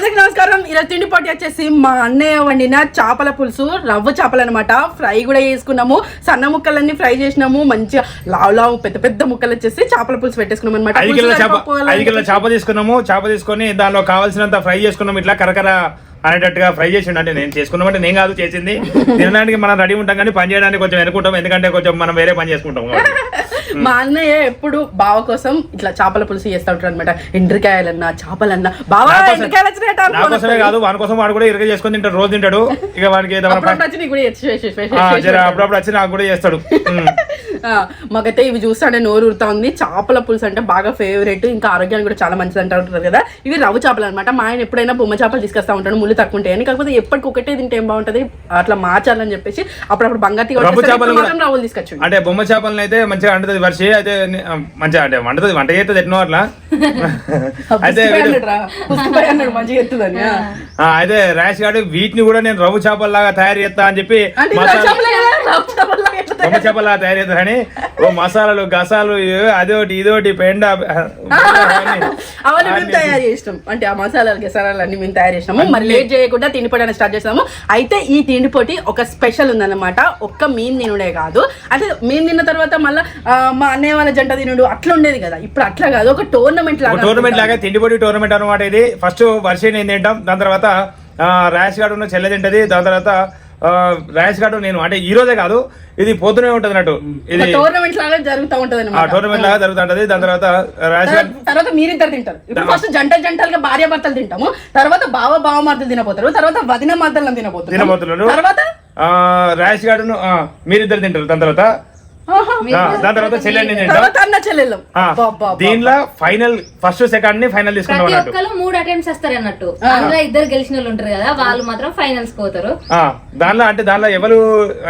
అందరికి నమస్కారం. ఈరోజు తిండి వచ్చేసి మా అన్నయ్య వండిన చేపల పులుసు రవ్వ చేపలు అనమాట ఫ్రై కూడా చేసుకున్నాము. సన్న ముక్కలన్నీ ఫ్రై చేసినాము. మంచిగా లావు లావు పెద్ద పెద్ద ముక్కలు వచ్చేసి చేపల పులుసు పెట్టేసుకున్నాం అనమాట ఐదు కిలో చేప ఐదు కిలో చేప తీసుకున్నాము. చేప తీసుకొని దానిలో కావాల్సినంత ఫ్రై చేసుకున్నాం ఇట్లా కరకర అనేటట్టుగా ఫ్రై చేసిండు. అంటే నేను చేసుకున్నామంటే నేను కాదు చేసింది. తినడానికి మనం రెడీ ఉంటాం కానీ పని చేయడానికి కొంచెం వెనుకుంటాం. ఎందుకంటే కొంచెం మనం వేరే పని చేసుకుంటాం. మా అన్నయ్య ఎప్పుడు బావ కోసం ఇట్లా చేపల పులుసు చేస్తూ ఉంటారు అనమాట ఎండ్రికాయలన్నా చేపలన్నా. బావా ఎండ్రికాయలు కాదు వాని కోసం వాడు కూడా ఇరగ చేసుకొని తింటాడు రోజు తింటాడు. ఇక మన అప్పుడప్పుడు వచ్చి నీకు కూడా చేస్తాడు. మాకైతే ఇవి చూస్తానే నోరు ఉంది చేపల పులుసు అంటే బాగా ఫేవరెట్ ఇంకా ఆరోగ్యానికి కూడా చాలా మంచిది అంటూ ఉంటారు కదా. ఇవి రవ్వ చేపలు అనమాట మా ఆయన ఎప్పుడైనా బొమ్మ చేపలు తీసుకొస్తా ఉంటాడు ముళ్ళు తక్కువ ఉంటాయని కాకపోతే ఎప్పటికి ఒకటే తింటే ఏం బాగుంటది? అట్లా మార్చాలని చెప్పేసి అప్పుడప్పుడు బంగారు చేపలు రవ్వలు తీసుకొచ్చి అంటే బొమ్మ చేపలను అయితే మంచిగా వండుతుంది వర్షి అయితే మంచిగా అంటే వండుతుంది. వంట చేస్తుంది ఎట్నో అట్లా? అయితే అయితే ర్యాష్ గాడు వీటిని కూడా నేను రవ్వు చేపల్లాగా తయారు చేస్తా అని చెప్పి మసాలా చేపలే కదా, రవ్వ చేపల్లాగా ఎట్లా బొమ్మ చేపల్లాగా తయారు చేస్తారని ఓ మసాలాలు గసాలు అదోటి ఇదోటి పెండ అవన్నీ మేము తయారు చేసినాం. అంటే ఆ మసాలాలు గసాలాలు అన్ని మేము తయారు చేసినాము. మరి లేట్ చేయకుండా తిండి పొడి స్టార్ట్ చేసాము అయితే ఈ తిండి పొడి ఒక స్పెషల్ ఉందన్నమాట. ఒక్క మేము తినుడే కాదు. అంటే మేము తిన్న తర్వాత మళ్ళీ మా అన్నయ్య వాళ్ళ జంట తినుడు అట్లా ఉండేది కదా. ఇప్పుడు అట్లా కాదు. ఒక టోర్నమెంట్ లాగా టోర్నమెంట్ లాగా తిండిపొడి టోర్నమెంట్ అనమాట ఇది. ఫస్ట్ వర్షి నేను తింటాం. దాని తర్వాత ర్యాష్ గాడు ఉన్న చెల్లె తింటది. దాని తర్వాత ర్యాష్ గాడు నేను అంటే ఈ రోజే కాదు ఇది పోతూనే ఉంటది అన్నట్టు. ఇది టోర్నమెంట్ లాగా జరుగుతూ ఉంటది ఆ టోర్నమెంట్ లాగా జరుగుతుంటది దాని తర్వాత ర్యాష్ గాడు తర్వాత మీరిద్దరు తింటారు. ఇప్పుడు ఫస్ట్ జంట జంటలుగా భార్య భర్తలు తింటాము. తర్వాత బావ బావ మర్దలు తినపోతారు తర్వాత వదిన మర్దలను తినపోతారు తినబోతున్నారు. తర్వాత ర్యాష్ గాడును ఆ, మీరిద్దరు తింటారు. దాని తర్వాత దాని తర్వాత అబ్బబ్బబ్బ. దీనిలో ఫైనల్ ఫస్ట్ సెకండ్ని ఫైనల్ తీసుకుంటాం ప్రతి అన్నట్టు. ఒక్కరు మూడు అటెంప్ట్స్ వస్తారు అన్నట్టు అందులో ఇద్దరు గెలిచిన వాళ్ళు ఉంటారు కదా వాళ్ళు మాత్రం ఫైనల్స్ పోతారు. ఆ, దానిలో అంటే దానిలో ఎవరు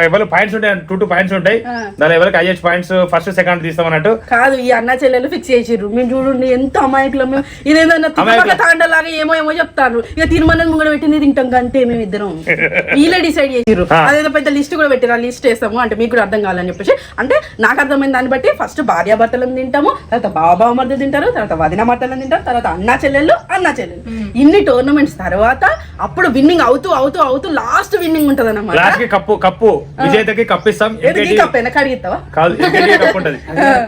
ఎవరు పాయింట్స్ ఉంటాయి టూ టూ పాయింట్స్ ఉంటాయి. దానిలో ఎవరికి హైయెస్ట్ పాయింట్స్ ఫస్ట్ సెకండ్ తీస్తాం అన్నట్టు. కాదు ఈ అన్న చెల్లెలు ఫిక్స్ చేసిర్రు. మేము చూడండి ఎంత అమాయకులం మేము. ఇదేదన్నా అమాయకులం. తాండలాగా ఏమో ఏమో చెప్తారు. ఇక తిరుమల ముంగడ పెట్టింది తింటాం అంతే మేము ఇద్దరం. వీళ్ళే డిసైడ్ చేసిర్రు. ఆ. అదేదో పెద్ద లిస్ట్ కూడా పెట్టారు ఆ లిస్ట్ వేస్తాము. అంటే మీకు కూడా అర్థం కావాలని చెప్పేసి. అంటే నాకు అర్థమైన దాన్ని బట్టి. ఫస్ట్ భార్య భర్తలను తింటాము తర్వాత బాబా మర్దలు తింటారు తర్వాత వదిన మర్దలను తింటారు తర్వాత అన్న చెల్లెళ్ళు అన్న చెల్లెళ్ళు. ఇన్ని టోర్నమెంట్స్ తర్వాత అప్పుడు విన్నింగ్ అవుతూ అవుతూ అవుతూ లాస్ట్ విన్నింగ్ ఉంటది కి కప్పు కప్పు. విజేతకి కప్పు? ఇస్తాం ఎంకేటి కప్ వెనక అడిగిస్తావా కాదు కప్పు ఉంటది.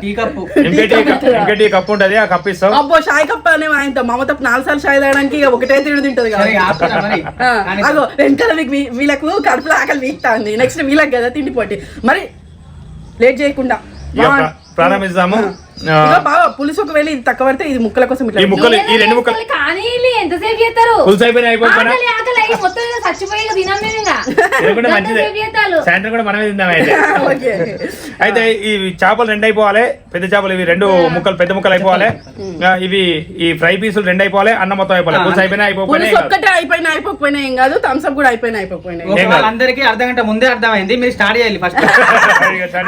Tea cup. ఎంకేటి కప్పు ఉంటది. ఆ కప్పు ఇస్తాం అబ్బో షాయ్ కప్ప అనే ఆయనతో మమత నాలుగు సార్లు షాయ్ తాగడానికి ఒకటే తిండి తింటది కదా. అగో వెనకాల వీళ్ళకు కడుపులో ఆకలి వీక్తాంది నెక్స్ట్ వీళ్ళకి కదా తిండి పోటీ. మరి లేట్ చేయకుండా ప్రారంభిస్తాము పులుసు ఒకవేళ ఇది తక్కువ పడితే ఇది ముక్కల కోసం ఇట్లా ఈ ముక్కలు ఈ రెండు ముక్కలు కానీ ఎంతసేపు చేస్తారు? పులుసు అయిపోయినా అయిపోయినా మొత్తం చచ్చిపోయి తినాం తినకుండా మంచిదే. సాయంత్రం కూడా మనమే తిందాం అయితే. ఈ చేపలు రెండు అయిపోవాలి పెద్ద చేపలు ఇవి రెండు ముక్కలు పెద్ద ముక్కలు అయిపోవాలి. ఇవి ఈ ఫ్రై పీసులు రెండు అయిపోవాలి అన్నం మొత్తం అయిపోవాలి. పులుసు అయిపోయినా అయిపోయినా పులుసు ఒక్కటే అయిపోయినా అయిపోకపోయినా ఏం కాదు థమ్స్ అప్ కూడా అయిపోయినా అయిపోకపోయినా. వాళ్ళందరికీ అర్ధ గంట ముందే అర్థమైంది మీరు స్టార్ట్ చేయాలి ఫస్ట్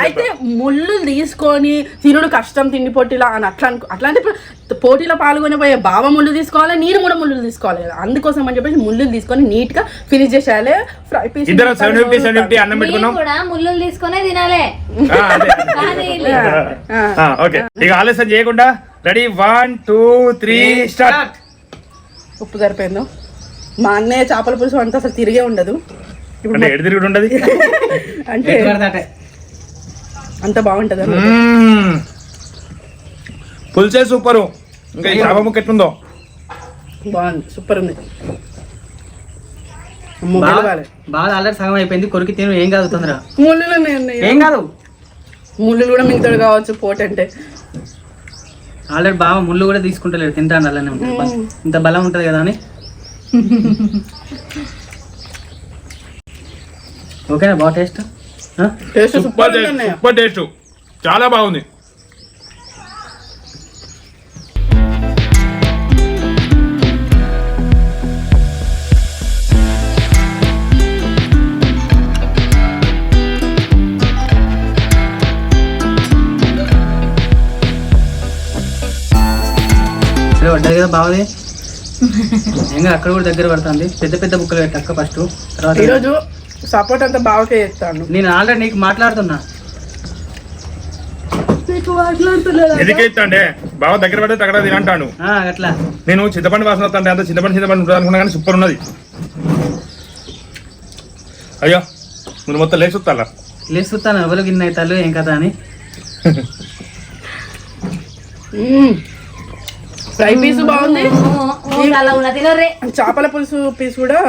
అయితే ముళ్ళు తీసుకొని తినుడు కష్టం తిండి పోటీలా అని అట్లా అనుకో అట్లాంటి పోటీలో పాల్గొనే పోయే బావ ముళ్ళు తీసుకోవాలి నేను కూడా ముళ్ళు తీసుకోవాలి కదా. అందుకోసం అని చెప్పేసి ముళ్ళు తీసుకొని నీట్గా ఫినిష్ చేసేయాలి. ఫ్రై పీస్ కూడా తీసుకునే తినాలే. ఆ, అదే. కానీ వీళ్ళు ఆ, ఓకే. ఇక ఆలస్యం చేయకుండా ready? One two three start. ఉప్పు సరిపోయిందో? మా అన్నయ్య చేపల పులుసు అంతా అసలు తిరిగే ఉండదు. ఇప్పుడు ఉండదు? అంటే. అంత బాగుంటది. పులిసే సూపరు. ఇంకా ఈ చేప ముక్క ఎట్లుందో? బాగుంది సూపర్ ఉంది. అమ్మో, బాగా గెలవాలి. బాగా ఆల్రెడీ సగం అయిపోయింది కొరికి తిను ఏం కాదు తొందర ముళ్ళులు ఉన్నాయి ఏం కాదు. ముళ్ళులు కూడా మిగతాడు కావచ్చు పోటీ అంటే. ఆల్రెడీ బాగా ముళ్ళు కూడా తీసుకుంటలేడు తింటాను అలానే ఉంటుంది. ఇంత బలం ఉంటది కదా అని. ఓకేనా బాగా taste? Taste super super taste super taste. చాలా బాగుంది. కదా బాగుంది ఇంకా అక్కడ కూడా దగ్గర పడుతుంది. పెద్ద పెద్ద బుక్కలు పెట్టక్క ఫస్ట్ తర్వాత ఈరోజు సపోర్ట్ అంతా బావకే చేస్తాను నేను ఆల్రెడీ నీకు మాట్లాడుతున్నా. ఎందుకే ఇస్తా అంటే బావ దగ్గర పడితే తగ్గడ తినంటాను ఆ, అట్లా. నేను చింతపండు వాసన వస్తాంటే అంత చింతపండు చింతపండు ఉంటుంది అనుకున్నా కానీ సూపర్ ఉన్నది. అయ్యో మీరు మొత్తం లేచి వస్తాలా లేస్తాను ఎవరు గిన్నె అవుతారు ఏం కదా అని. ఫ్రై పీస్ బాగుంది. చేపల పులుసు పీస్ కూడా.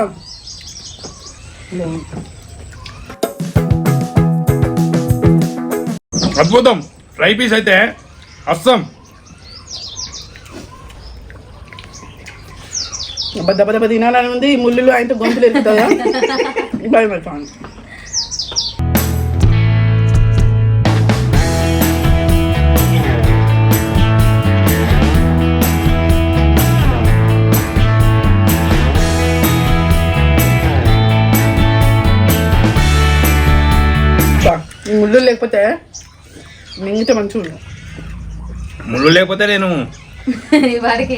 అద్భుతం. ఫ్రై పీస్ అయితే అస్సం. దెబ్బ దెబ్బ దెబ్బ తినాలని ఉంది. ఈ ముళ్ళులు ఆయనతో గొంతులు ఎత్తుతుందా భయం అవుతాను ముళ్ళు లేకపోతే మింగితే మంచిగా ఉంటుంది ముళ్ళు లేకపోతే నేను ఈ వాడికి.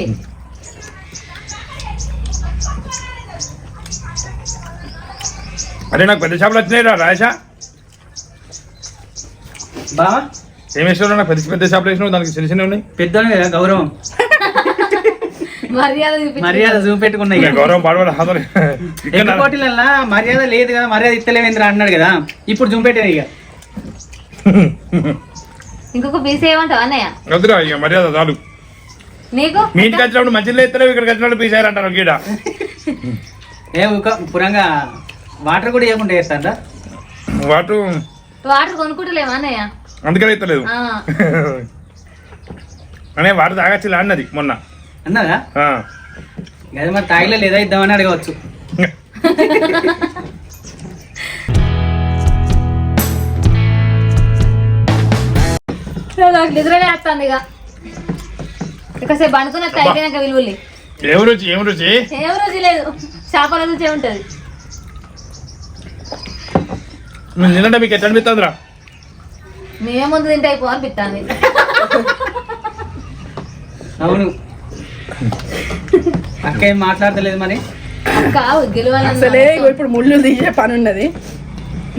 అదే నాకు పెద్ద చేపలు వచ్చినాయి రా రాజా ఏం వేసినావు నాకు పెద్ద పెద్ద చేపలు వేసినావు దానికి చిన్న చిన్న ఉన్నాయి. పెద్దోళ్ళు కదా గౌరవం. మర్యాద చూపెట్టుకున్నాయి. ఇంకా గౌరవం పాడవాడు హాజరు ఎక్కువ పోటీలల్లా మర్యాద లేదు కదా మర్యాద ఇస్తలేవేంద్ర అన్నాడు కదా. ఇప్పుడు చూపెట్టాను ఇక. ఇంకొక పీస్ ఏమంటావు అన్నయ్య? వద్దురా ఇక మర్యాద చాలు. నీకు? మీ ఇంటికి వచ్చినప్పుడు మంచిగా ఇస్తారు ఇక్కడికి వచ్చినప్పుడు పీసారంటారు గీడ. ఏ ఒక పురంగా వాటర్ కూడా ఇవ్వకుండా చేస్తారా వాటు వాటర్ కొనుక్కుంటలేమా అన్నయ్య. అందుకనే ఇస్తలేదు ఆ, అనే వాటర్ తాగచ్చి అన్నది మొన్న. అన్నదా? ఆ. అదే మరి తాగిలే లేదా ఇద్దామని అడగవచ్చు. నాకు నిద్రనే వస్తుంది ఇక. ఇకసేపు అనుకున్నట్టు అయిపోయినాక విలువల్ని ఏం రుచి ఏం రుచి? ఏం రుచి లేదు. చేపల రుచి ఉంటది మీరు తినంటే మీకు ఎట్లా అనిపిస్తుందిరా? మేమే ముందు తింటే అయిపో అనిపిస్తుంది. అవును. అక్క ఏం మాట్లాడతలేదు మరి? అసలే ఇగో ఇప్పుడు ముళ్ళు తీసే పని ఉన్నది.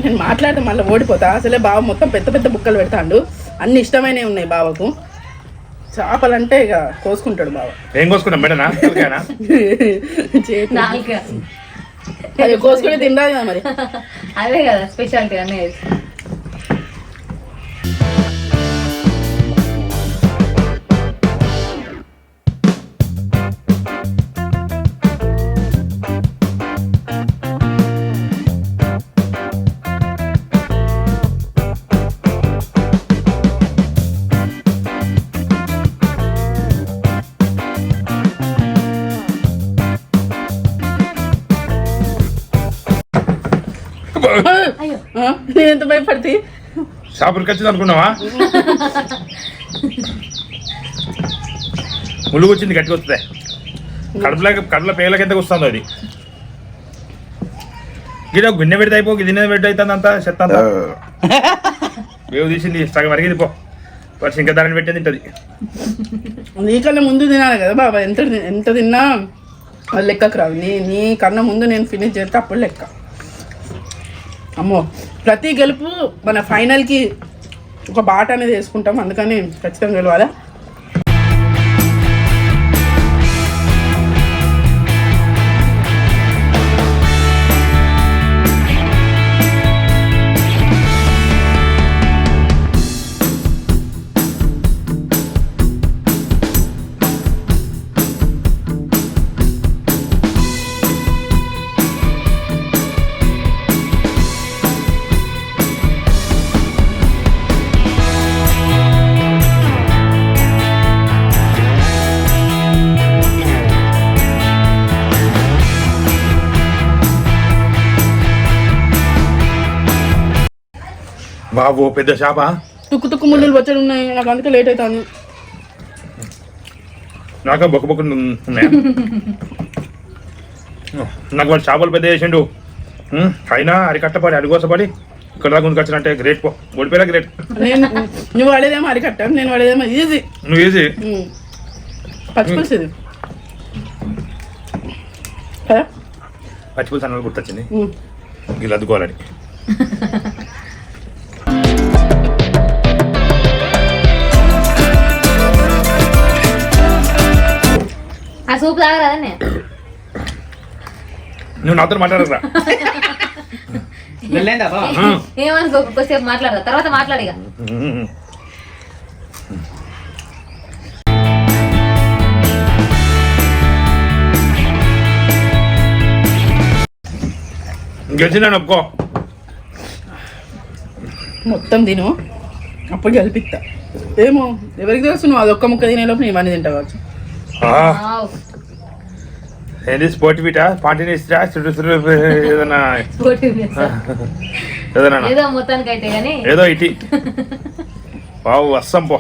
నేను మాట్లాడితే మళ్ళీ ఓడిపోతా. అసలే బావ మొత్తం పెద్ద పెద్ద బుక్కలు పెడతాడు. అన్ని ఇష్టమైనవి ఉన్నాయి బావకు. చేపలంటే ఇక కోసుకుంటాడు బావ. ఏం కోసుకున్నాం మేడనా? తలకాయనా? చేతి నాలుక. అది కోసుకుని తినరాదు కదా మరి. అదే కదా స్పెషాలిటీ అనేది నేను ఎంత భయపడితే? షాపులకి వచ్చింది అనుకున్నావా? ముళ్ళు వచ్చింది గట్టిగా వస్తుంది. కడుపులో కడుపులో పేగలకి ఎంత వస్తుందో అది. గిడ గిన్నె పెడితే అయిపో గిన్నె పెడితే అవుతుంది అంతా చెత్త అంతా. వేవు తీసింది సగం అరిగింది పో. వర్షం ఇంకా దాన్ని పెట్టింది తింటది. నీకన్నా ముందు తినాలి కదా బాబా ఎంత ఎంత తిన్నా? లెక్కకు రావు నీ నీ కన్నా ముందు నేను ఫినిష్ చేస్తే అప్పుడు లెక్క. అమ్మో ప్రతి గెలుపు మన ఫైనల్కి ఒక బాట అనేది వేసుకుంటాం. అందుకని ఖచ్చితంగా గెలవాలా? బాబు పెద్ద చేప తుక్కు తుక్కు ముళ్ళులు వచ్చాడు ఉన్నాయి. నాకు అందుకే లేట్ అవుతుంది. నాకు బొక్క బొక్క ఉన్నాయా? నాకు వాడు చేపలు పెద్ద చేసిండు. అయినా అరికట్టపడి అడిగోసపడి ఇక్కడ దాకా ముందుకు గ్రేట్ పో. ఓడిపోయినా గ్రేట్ నేను నువ్వు వాడేదేమో అరికట్ట నేను వాడేదేమో ఈజీ నువ్వు ఈజీ పచ్చిపులుసు ఇది. పచ్చిపులుసు అన్నది గుర్తొచ్చింది. వీళ్ళు అద్దుకోవాలని. సూప్ తాగరాదనే నువ్వు నాతో మాట్లాడరా? ఏమనుకో కొద్దిసేపు మాట్లాడదా తర్వాత మాట్లాడిగా గెలిచినాను ఒప్పుకో. మొత్తం తిను. అప్పుడు కలిపిస్తా ఏమో ఎవరికి తెలుసు నువ్వు అదొక్క ముక్క తినే లోపు నేను ఇవన్నీ తింటా కావచ్చు. ఏంది స్పోర్ట్ ఫిటా పాంటినిస్టా చుట్టూ చుట్టూ చేస్తా. ఏదన్నా ఏదో మొత్తానికి అయితే గానీ. ఏదో ఇటీ. బావు వస్తాం పో.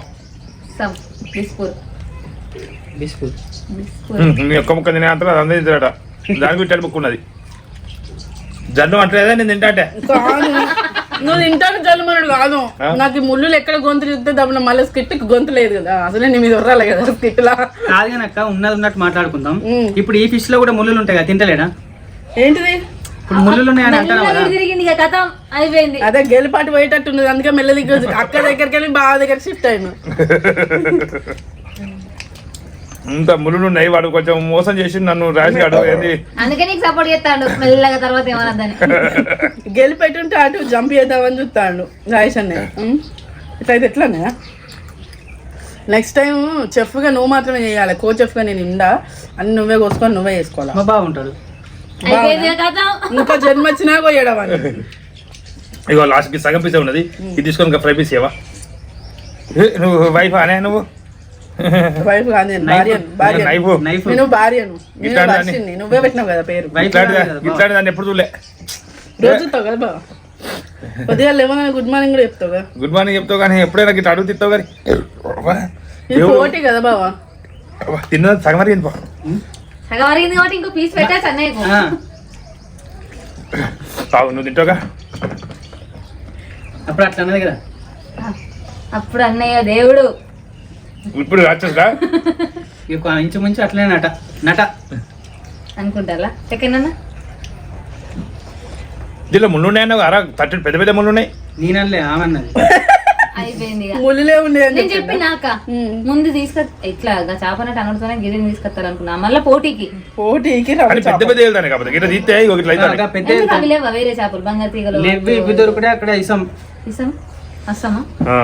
సమ్ బిస్పూర్ బిస్కూట్ బిస్పూర్ నీ ఒక్క ముక్క తినే అంతా అది అందించాడట దానికి ఇట్టాడు బుక్ ఉన్నది. జన్ను అంటలేదా? నేను తింటా అంటే. కాదు. నువ్వు తింటాను జల్మనుడు కాదు? నాకు ఈ ముళ్ళు ఎక్కడ గొంతు చూస్తే దబ్బున మళ్ళీ స్కిట్ గొంతు లేదు కదా. అసలే నీ మీద ఉర్రాలి కదా స్కిట్ లా కాదు కనుక ఉన్నది ఉన్నట్టు మాట్లాడుకుందాం. ఇప్పుడు ఈ ఫిష్లో కూడా ముళ్ళులు ఉంటాయి కదా తింటలేడా? ఏంటిది? ఇప్పుడు ముళ్ళులు ఉన్నాయని అంటారు అయిపోయింది. అదే గెలిపాటు పోయేటట్టుంది అందుకే మెల్ల దగ్గర అక్క దగ్గరికి వెళ్ళి బాగా దగ్గర షిఫ్ట్ అయ్యాను ఇంత ముళ్ళు ఉన్నాయి వాడు కొంచెం మోసం చేసి నన్ను రాసిగాడు ఏంది అందుకే నీకు సపోర్ట్ చేస్తాడు. మెల్లగా తర్వాత ఏమనద్దని గెలిపెట్టుంటే అటు జంప్ చేద్దామని చూస్తాడు రాయేష్ అన్నయ్య. ఇట్లయితే ఎట్లానే నెక్స్ట్ టైం చెఫ్గా నువ్వు మాత్రమే చేయాలి. కో చెఫ్గా నేను ఇండా అన్ని నువ్వే కోసుకొని నువ్వే చేసుకోవాలి? మా బాగుంటాడు ఇక జన్మ వచ్చినా పోయాడవని ఇగో లాస్ట్కి సగం పీసే ఉన్నది. ఇది తీసుకొని ఇంకా ఫ్రై పీస్ ఏ, నువ్వు వైఫ్ అనే నువ్వు? వైఫ్ కాదు నేను భార్య భార్య నైఫ్. నైఫ్. నేను భార్యను. నేను నువ్వే పెట్టినావు కదా పేరు. ఇట్లాంటి కాదు కదా బావ. ఇట్లాంటి దాన్ని ఎప్పుడు చూడలే. రోజు చూస్తావు కదా బావ. కొద్దిగా లేవన గుడ్ మార్నింగ్ కూడా చెప్తావు కదా. గుడ్ మార్నింగ్ చెప్తావు కానీ ఎప్పుడైనా ఇట్లా అడుగు కానీ. ఇది పోటీ కదా బావా. తిన్నది? సగం అరిగింది పో. సగం అరిగింది కాబట్టి ఇంకో పీస్ పెట్టేసి అన్నయ్యకు ఆ, తాగు నువ్వు తింటావుగా? అప్పుడు అట్లా అన్నది కదా. అప్పుడు అన్నయ్య దేవుడు. ఇప్పుడు వచ్చేసా ఇక ఇంచుమించు అట్లనే నట. నట. అనుకుంటారా? ఎక్కడన్నా దీనిలో ముళ్ళు ఉన్నాయన్నావు అరా తట్టు పెద్ద పెద్ద ముళ్ళు ఉన్నాయి నేనలే ఆమె అన్నది అయిపోయింది ఇక. ముళ్ళులే నేను? చెప్పినాక. ముందు తీసుకొ ఇట్లా చేపనట్టు అనడుతోనే గిరిని తీసుకొస్తారు అనుకున్నా మళ్ళీ పోటీకి. పోటీకి అని పెద్ద పెద్ద వెళ్తాను కాబట్టి ఇట్లా తీస్తే ఇగో ఇట్లా అవుతాయి. ఇంకా పెద్ద ఎందుకు అవి లేవా? వేరే చేపలు బంగారు తీగలు లేవి ఇవి దొరుకుడే అక్కడ ఇసం. ఇసం? వస్తామా ఆ.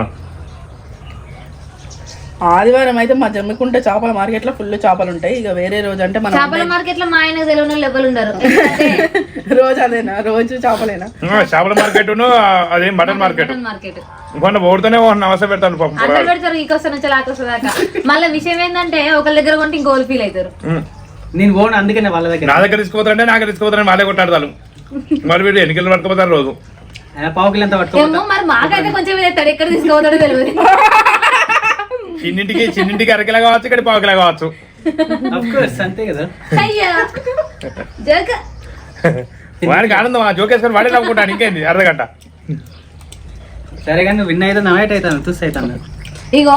ఆదివారం అయితే మా జమ్మికుంట చేపల మార్కెట్లో ఫుల్ చేపలు ఉంటాయి. ఇక వేరే రోజు అంటే మనం చేపల మార్కెట్లో మా ఆయన తెలియని ఎవరు ఉండరు. రోజు అదేనా? రోజు చేపలేనా? ఆ, చేపల మార్కెట్ అదే మటన్ మార్కెట్ మార్కెట్ అవసరం పెడతాను పాపం. అందరు పెడతారు ఈ కోసం నుంచి లాకొస్తా దాకా. మళ్ళీ విషయం ఏంటంటే ఒకళ్ళ దగ్గర కొంటే ఇంకోళ్ళు ఫీల్ అవుతారు. నేను పోను అందుకనే వాళ్ళ దగ్గర. నా దగ్గర తీసుకుపోతారంటే నా దగ్గర తీసుకుపోతారని వాళ్ళే కొట్టాడతాను మరి వీళ్ళు ఎన్నికలు పట్టుకుపోతారు రోజు. ఆ, పావు కిలో ఎంత పట్టుకో మరి మాకైతే కొంచెం ఎక్కడ తీసుకోవద్దో తెలియదు. చిన్నింటికి చిన్నింటికి అరకిలా కావచ్చు ఇక్కడ పావుకిలా కావచ్చు. అంతే కదా. అయ్యా వాడికి ఆనందం ఆ జోకేసుకొని వాడే నవ్వుకుంటాను ఇంకేంది అర్ధగంట. సరే కానీ నువ్వు విన్ అయితే నవేట్ అవుతాను తుస్ అవుతాను. ఇగో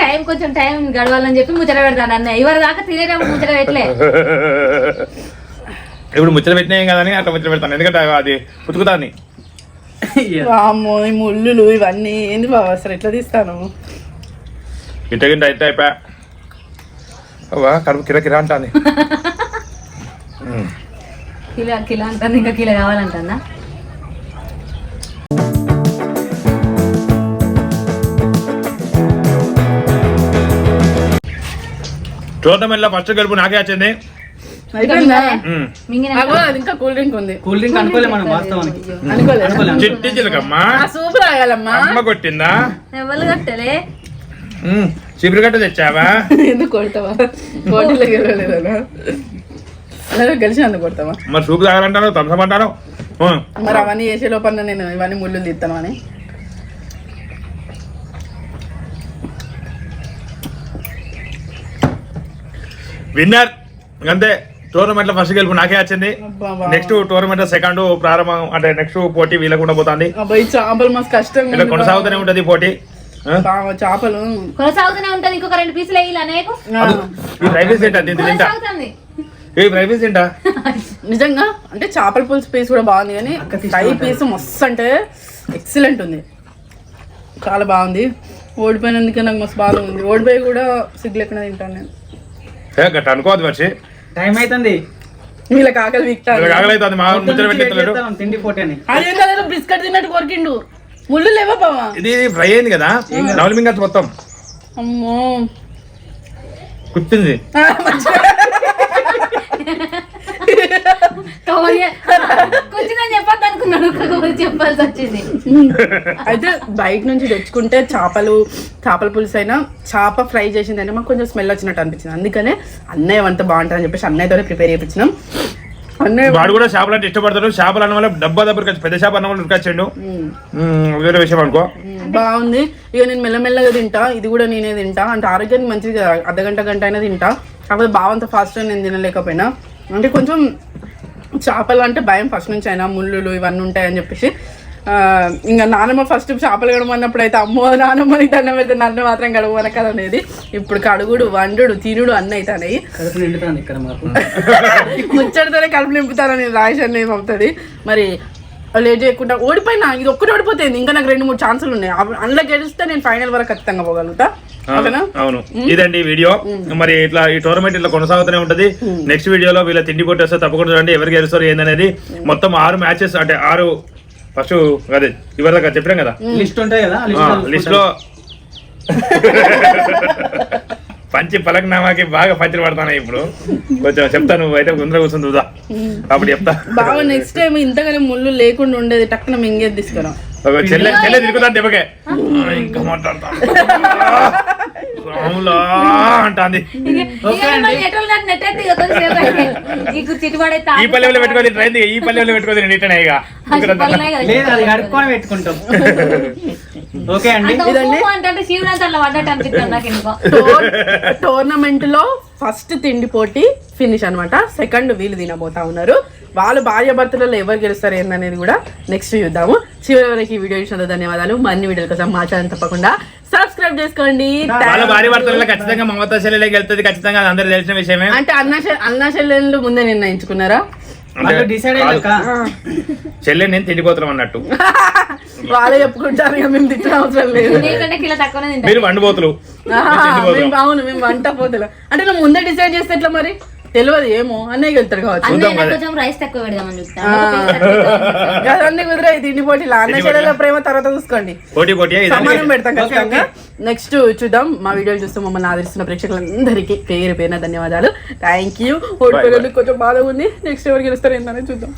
టైం కొంచెం టైం గడవాలని చెప్పి ముచ్చట పెడతాను అన్న ఇవరి దాకా తినేటప్పుడు ముచ్చట పెట్టలే. ఇప్పుడు ముచ్చట పెట్టినాయి కదని అట్లా ముచ్చట పెడతాను. ఎందుకంటే అది పుతుకుతాన్ని వామ్మో ఈ ముళ్ళులు ఇవన్నీ ఏంది బాబా అసలు? ఎట్లా తీస్తాను? ఇట్ట గింట ఇట్ట అయిపోయా. అవ్వా కడుపు కిర కిరా అంటాను కిలో కిలో అంటాను ఇంకా కిలో కావాలంటన్నా టోర్నమెంట్లో ఫస్ట్ గెలుపు నాకే వచ్చింది. అయిపోయిందా? ఉమ్. మింగిన అగో, అది ఇంకా కూల్ డ్రింక్ ఉంది. కూల్ డ్రింక్ అనుకోలే మనం వాస్తవానికి. చిట్టి చిలకమ్మ. ఆ సూప్ తాగాలమ్మా అమ్మ కొట్టిందా? ఎవరు కట్టలే? గట్ట తెచ్చావా? ఎందుకు కొడతావా? పోటీలో గెలవలేదనా? అలాగే గెలిచినందుకు కొడతావా? మరి సూపు తాగాలంటాను తంసం అంటాను. మరి అవన్నీ చేసే లోపల నేను ఇవన్నీ ముళ్ళు తీస్తాను అని. విన్నర్ అంతే టోర్నమెంట్లో ఫస్ట్ గెలుపు నాకే వచ్చింది. నెక్స్ట్ టోర్నమెంట్ సెకండ్ ప్రారంభం అంటే నెక్స్ట్ పోటీ వీళ్ళకు ఉండబోతుంది. అబ్బాయి చేపలు మస్తు కష్టంగా ఇట్లా ఉంది కొనసాగుతూనే ఉంటది పోటీ. చేపలు. కొనసాగుతూనే ఉంటది ఇంకొక రెండు పీసులు వేయాలి అనేకు. ఆ, ఈ ప్రైవేస్ తింటా దీంతో తింటా. కొనసాగుతుంది. ఏ ప్రైవేస్ తింటా నిజంగా అంటే చేపల పులుసు పీస్ కూడా బాగుంది కానీ ఫ్రై పీస్ మస్తు అంటే ఎక్సలెంట్ ఉంది. చాలా బాగుంది. ఓడిపోయినందుకే నాకు మస్తు బాధ ఉంది. ఓడిపోయి కూడా సిగ్గు లేకుండా తింటాను నేను. గట్ట అనుకోవద్దు టైం అవుతుంది వీళ్ళకి ఆకలి అవుతుంది మా ముచ్చట తిండి బిస్కెట్ తిన్నట్టు కొరికిండు. ముళ్ళు లేవా బావా? ఇది ఫ్రై అయింది కదా. నవలి మింగ మొత్తం. అమ్మో. కుట్టింది చెప్పాల్సి వచ్చింది. అయితే బయట నుంచి తెచ్చుకుంటే చేపలు చేపల పులుసు అయినా చేప ఫ్రై చేసిందంటే మాకు కొంచెం స్మెల్ వచ్చినట్టు అనిపించింది. అందుకనే అన్నయ్య అంత బాగుంటుంది అని చెప్పేసి అన్నయ్యతోనే ప్రిపేర్ చేయించినాం. వాడు కూడా చేపలు అంటే ఇష్టపడతాడు. చేపలు అన్న వల్ల డబ్బా వచ్చి పెద్ద చేప అన్న వాళ్ళు ఉరికొచ్చిండు వేరే విషయం అనుకో. బాగుంది. ఇక నేను మెల్లమెల్లగా తింటా. ఇది కూడా నేనే తింటా. అంటే ఆరోగ్యానికి మంచిది కదా. అర్ధగంట గంట అయినా తింటా. కాకపోతే బావంత ఫాస్ట్గా నేను తినలేకపోయినా. అంటే కొంచెం చేపలు అంటే భయం ఫస్ట్ నుంచి అయినా ముళ్ళులు ఇవన్నీ ఉంటాయని చెప్పేసి. ఇంకా నానమ్మ ఫస్ట్ చేపలు గడమన్నప్పుడు అయితే అమ్మో నానమ్మని దండం పెడితే నన్ను మాత్రం గడవన కదా అనేది. ఇప్పుడు కడుగుడు వండుడు తినుడు అన్నీ అవుతాయి కడుపు నిండుతుంది ఇక్కడ మాకు. ముచ్చడితోనే కడుపు నింపుతారని రాయషన్ ఏం అవుతుంది మరి లేట్ చేయకుండా ఓడిపోయినా ఇది ఒక్కటి ఓడిపోతుంది ఇంకా నాకు రెండు మూడు ఛాన్సులు ఉన్నాయి. అవి- అందులో గెలిస్తే నేను ఫైనల్ వరకు ఖచ్చితంగా పోగలుగుతా. అవును ఇదండి వీడియో. మరి ఇట్లా ఈ టోర్నమెంట్ ఇట్లా కొనసాగుతూనే ఉంటది. నెక్స్ట్ వీడియోలో వీళ్ళ తిండి పొట్టి వస్తే తప్పకుండా చూడండి ఎవరు గెలుస్తారు ఏందనేది. మొత్తం ఆరు మ్యాచెస్ అంటే ఆరు ఫస్ట్ అదే ఇవరిదాకా చెప్పాం కదా. లిస్ట్ ఉంటాయి కదా లిస్ట్లో పంచి పలకనామాకి బాగా పంచులు పడతాను ఇప్పుడు. కొంచెం చెప్తా నువ్వు అయితే ముందర కూర్చుని చూద్దా. అప్పుడు చెప్తా. బాగా నెక్స్ట్ టైం ఇంతగానే ముళ్ళు లేకుండా ఉండేది టక్కున మింగేది తీసుకురా. చెల్లె చెల్లె తిరుగుతాను దెబ్బకే ఇంకా మాట్లాడతా. రాములా అంటాంది. ఈ పల్లెలో పెట్టుకోది ట్రైన్ ఈ పల్లెలో పెట్టుకోది నేను ఇట్టనే ఇక. లేదు అది కడుక్కొని పెట్టుకుంటాం. ఓకే అండి. టోర్నమెంట్లో ఫస్ట్ తిండి పోటీ ఫినిష్ అన్నమాట. సెకండ్ వీళ్ళు తినబోతా ఉన్నారు. వాళ్ళు భార్య భర్తలలో ఎవరు గెలుస్తారు ఏందనేది కూడా నెక్స్ట్ చూద్దాము. చివరి వరకు ఈ వీడియో చూసినందుకు ధన్యవాదాలు. మరిన్ని వీడియోల కోసం మా ఛానల్ తప్పకుండా సబ్స్క్రైబ్ చేసుకోండి. వాళ్ళ భార్య భర్తలలో ఖచ్చితంగా మమతా చెల్లెలకి వెళ్తుంది ఖచ్చితంగా అది అందరికి తెలిసిన విషయమే. అంటే అన్న అన్న చెల్లెళ్ళు ముందే నిర్ణయించుకున్నారా? వాళ్ళు డిసైడ్ అయ్యాక చెల్లె నేను తిండిపోతున్నాం అన్నట్టు. వాళ్ళే చెప్పుకుంటారు ఇక మేము తిట్టిన అవసరం లేదు. నీకంటే కిలో తక్కువనే తింటా మీరు వండిపోతులు. మేము అవును మేము వంట పోతలేం. అంటే నువ్వు ముందే డిసైడ్ చేస్తే ఎట్లా మరి? తెలియదు ఏమో అన్నయ్య వెళ్తాడు కావచ్చు. అన్నయ్య నాకు కొంచెం రైస్ తక్కువ పెడదామని అదన్నీ కుదిరే తిండి పోటీలు అన్న చెల్లెల ప్రేమ తర్వాత చూసుకోండి. పోటీ పోటీ సమానం పెడతాం ఖచ్చితంగా. నెక్స్ట్ చూద్దాం. మా వీడియోలు చూస్తూ మమ్మల్ని ఆదరిస్తున్న ప్రేక్షకులందరికీ పేరు పేరున ధన్యవాదాలు. థ్యాంక్ యూ ఓడిపోయినందుకు కొంచెం బాధ ఉంది. నెక్స్ట్ ఎవరు గెలుస్తారు ఏంటనేది చూద్దాం.